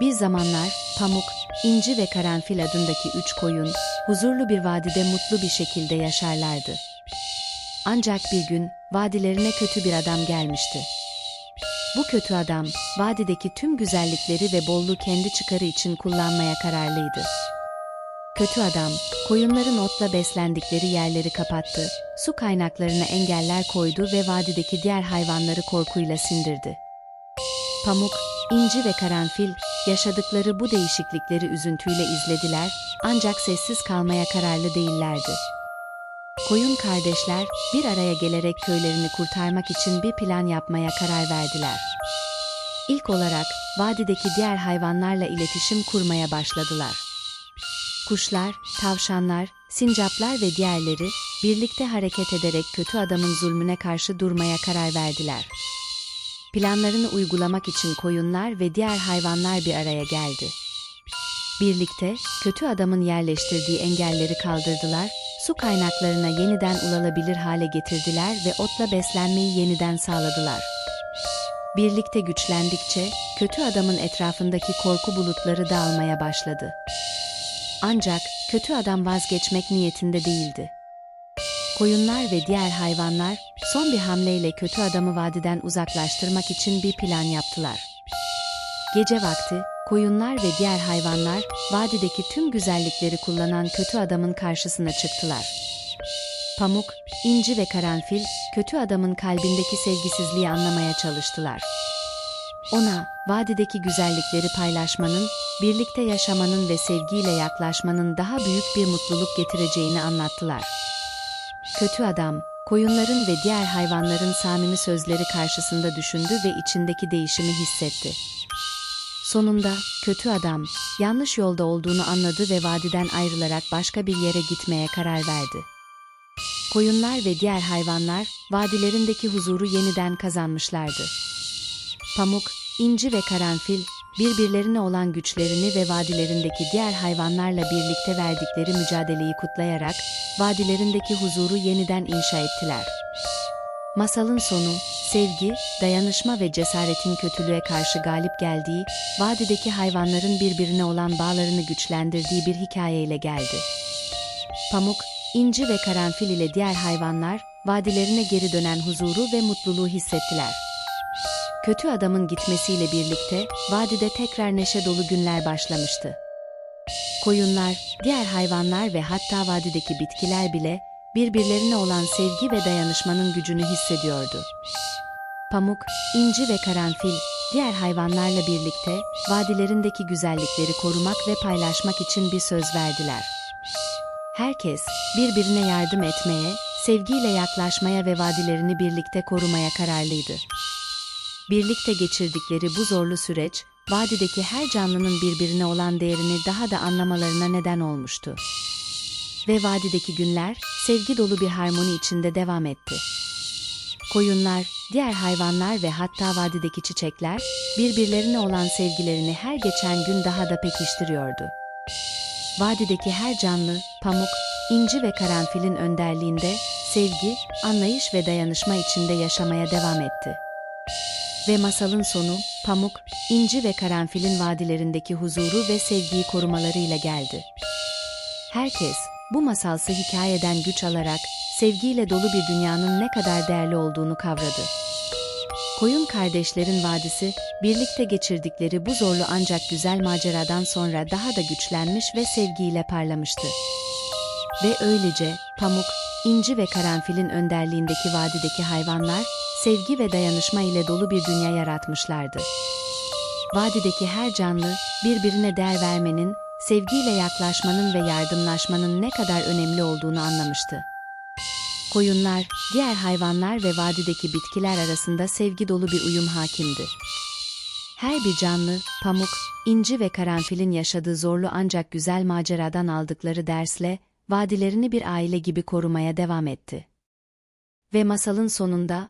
Bir zamanlar Pamuk, İnci ve Karanfil adındaki üç koyun, huzurlu bir vadide mutlu bir şekilde yaşarlardı. Ancak bir gün vadilerine kötü bir adam gelmişti. Bu kötü adam, vadideki tüm güzellikleri ve bolluğu kendi çıkarı için kullanmaya kararlıydı. Kötü adam, koyunların otla beslendikleri yerleri kapattı, su kaynaklarına engeller koydu ve vadideki diğer hayvanları korkuyla sindirdi. Pamuk, İnci ve Karanfil, yaşadıkları bu değişiklikleri üzüntüyle izlediler, ancak sessiz kalmaya kararlı değillerdi. Koyun kardeşler, bir araya gelerek köylerini kurtarmak için bir plan yapmaya karar verdiler. İlk olarak, vadideki diğer hayvanlarla iletişim kurmaya başladılar. Kuşlar, tavşanlar, sincaplar ve diğerleri, birlikte hareket ederek kötü adamın zulmüne karşı durmaya karar verdiler. Planlarını uygulamak için koyunlar ve diğer hayvanlar bir araya geldi. Birlikte kötü adamın yerleştirdiği engelleri kaldırdılar, su kaynaklarına yeniden ulaşılabilir hale getirdiler ve otla beslenmeyi yeniden sağladılar. Birlikte güçlendikçe kötü adamın etrafındaki korku bulutları dağılmaya başladı. Ancak kötü adam vazgeçmek niyetinde değildi. Koyunlar ve diğer hayvanlar son bir hamleyle kötü adamı vadiden uzaklaştırmak için bir plan yaptılar. Gece vakti koyunlar ve diğer hayvanlar vadideki tüm güzellikleri kullanan kötü adamın karşısına çıktılar. Pamuk, İnci ve Karanfil kötü adamın kalbindeki sevgisizliği anlamaya çalıştılar. Ona vadideki güzellikleri paylaşmanın, birlikte yaşamanın ve sevgiyle yaklaşmanın daha büyük bir mutluluk getireceğini anlattılar. Kötü adam, koyunların ve diğer hayvanların samimi sözleri karşısında düşündü ve içindeki değişimi hissetti. Sonunda kötü adam yanlış yolda olduğunu anladı ve vadiden ayrılarak başka bir yere gitmeye karar verdi. Koyunlar ve diğer hayvanlar vadilerindeki huzuru yeniden kazanmışlardı. Pamuk, İnci ve Karanfil birbirlerine olan güçlerini ve vadilerindeki diğer hayvanlarla birlikte verdikleri mücadeleyi kutlayarak vadilerindeki huzuru yeniden inşa ettiler. Masalın sonu, sevgi, dayanışma ve cesaretin kötülüğe karşı galip geldiği, vadideki hayvanların birbirine olan bağlarını güçlendirdiği bir hikayeyle geldi. Pamuk, İnci ve Karanfil ile diğer hayvanlar, vadilerine geri dönen huzuru ve mutluluğu hissettiler. Kötü adamın gitmesiyle birlikte vadide tekrar neşe dolu günler başlamıştı. Koyunlar, diğer hayvanlar ve hatta vadideki bitkiler bile birbirlerine olan sevgi ve dayanışmanın gücünü hissediyordu. Pamuk, İnci ve Karanfil diğer hayvanlarla birlikte vadilerindeki güzellikleri korumak ve paylaşmak için bir söz verdiler. Herkes birbirine yardım etmeye, sevgiyle yaklaşmaya ve vadilerini birlikte korumaya kararlıydı. Birlikte geçirdikleri bu zorlu süreç, vadideki her canlının birbirine olan değerini daha da anlamalarına neden olmuştu. Ve vadideki günler, sevgi dolu bir harmoni içinde devam etti. Koyunlar, diğer hayvanlar ve hatta vadideki çiçekler, birbirlerine olan sevgilerini her geçen gün daha da pekiştiriyordu. Vadideki her canlı, pamuk, inci ve karanfilin önderliğinde, sevgi, anlayış ve dayanışma içinde yaşamaya devam etti. Ve masalın sonu, Pamuk, İnci ve Karanfil'in vadilerindeki huzuru ve sevgiyi korumalarıyla geldi. Herkes, bu masalsı hikayeden güç alarak, sevgiyle dolu bir dünyanın ne kadar değerli olduğunu kavradı. Koyun kardeşlerin vadisi, birlikte geçirdikleri bu zorlu ancak güzel maceradan sonra daha da güçlenmiş ve sevgiyle parlamıştı. Ve öylece, Pamuk, İnci ve Karanfil'in önderliğindeki vadideki hayvanlar, sevgi ve dayanışma ile dolu bir dünya yaratmışlardı. Vadideki her canlı, birbirine değer vermenin, sevgiyle yaklaşmanın ve yardımlaşmanın ne kadar önemli olduğunu anlamıştı. Koyunlar, diğer hayvanlar ve vadideki bitkiler arasında sevgi dolu bir uyum hakimdi. Her bir canlı, pamuk, inci ve karanfilin yaşadığı zorlu ancak güzel maceradan aldıkları dersle, vadilerini bir aile gibi korumaya devam etti. Ve masalın sonunda,